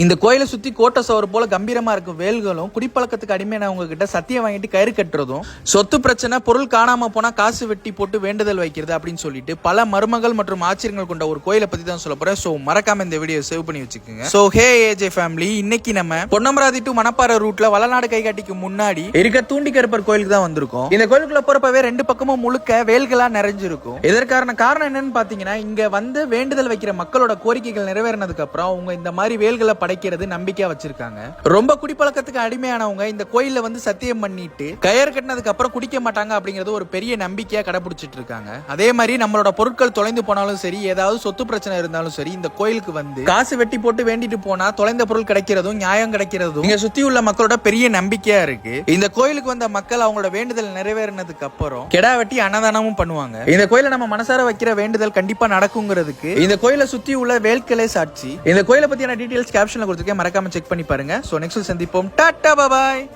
இந்த கோயிலை சுத்தி கோட்டை சவர் போல கம்பீரமா இருக்கும் வேல்களும் குடிப்பழக்கத்துக்கு அடிமையானவங்க கிட்ட சத்தியம் வாங்கிட்டு கயிறு கட்டுறதும் சொத்து பிரச்சனை பொருள் காணாம போனா காசு வெட்டி போட்டு வேண்டுதல் வைக்கிறது அப்படின்னு சொல்லிட்டு பல மருமகள் மற்றும் ஆச்சரியங்கள் கொண்ட ஒரு கோயிலை பத்தி தான் சொல்ல போறேன். சோ மறக்காம இந்த வீடியோ சேவ் பண்ணி வச்சுக்கோங்க. சோ ஹே ஏஜே ஃபேமிலி இன்னைக்கு நம்ம பொன்னமராதி டு மணப்பாறை ரூட்ல வளநாடு கைகாட்டிக்கு முன்னாடி இருக்க தூண்டி கருப்பர் கோயிலுக்கு தான் வந்திருக்கோம். இந்த கோயிலுக்குள்ள போறப்பவே ரெண்டு பக்கமும் முழுக்க வேல்களா நிறைஞ்சிருக்கும். இதற்கான காரணம் என்னன்னு பாத்தீங்கன்னா இங்க வந்து வேண்டுதல் வைக்கிற மக்களோட கோரிக்கைகள் நிறைவேறினதுக்கு அப்புறம் அவங்க இந்த மாதிரி வேல்களை படைக்கிறது நம்பிக்கையா வச்சிருக்காங்க. ரொம்ப குடிப்பழக்கத்துக்கு அடிமையானவங்க இந்த கோயில்ல வந்து சத்தியம் பண்ணிட்டு கயர் கட்டினதுக்கு அப்புறம் குடிக்க மாட்டாங்க அப்படிங்கறது ஒரு பெரிய நம்பிக்கையா கடைபிடிச்சிட்டு இருக்காங்க. அதே மாதிரி நம்மளோட பொருட்கள் தொலைந்து போனாலும் சரி ஏதாவது சொத்து பிரச்சனை இருந்தாலும் சரி இந்த கோயிலுக்கு வந்து காசு வெட்டி போட்டு வேண்டிட்டு போனா தொலைந்த பொருள் கிடைக்கிறதும் நியாயம் கிடைக்கிறதும் இங்க சுத்தி உள்ள மக்களோட பெரிய நம்பிக்கையா இருக்கு. இந்த கோயிலுக்கு வந்த மக்கள் அவங்களோட வேண்டுதல் நிறைவேறினதுக்கு அப்புறம் கெடா வெட்டி அன்னதானமும் பண்ணுவாங்க. இந்த கோயில நம்ம மனசார வைக்கிற வேண்டுதல் கண்டிப்பா நடக்குங்கிறதுக்கு இந்த கோயிலை சுத்தி உள்ள வேல்களே சாட்சி இந்த கோயில பத்தியான டீடைல்ஸ் கேப்ஷன்ல கொடுத்துருக்கேன். மறக்காம செக் பண்ணி பாருங்க. சோ நெக்ஸ்ட் சந்திப்போம். Tata bye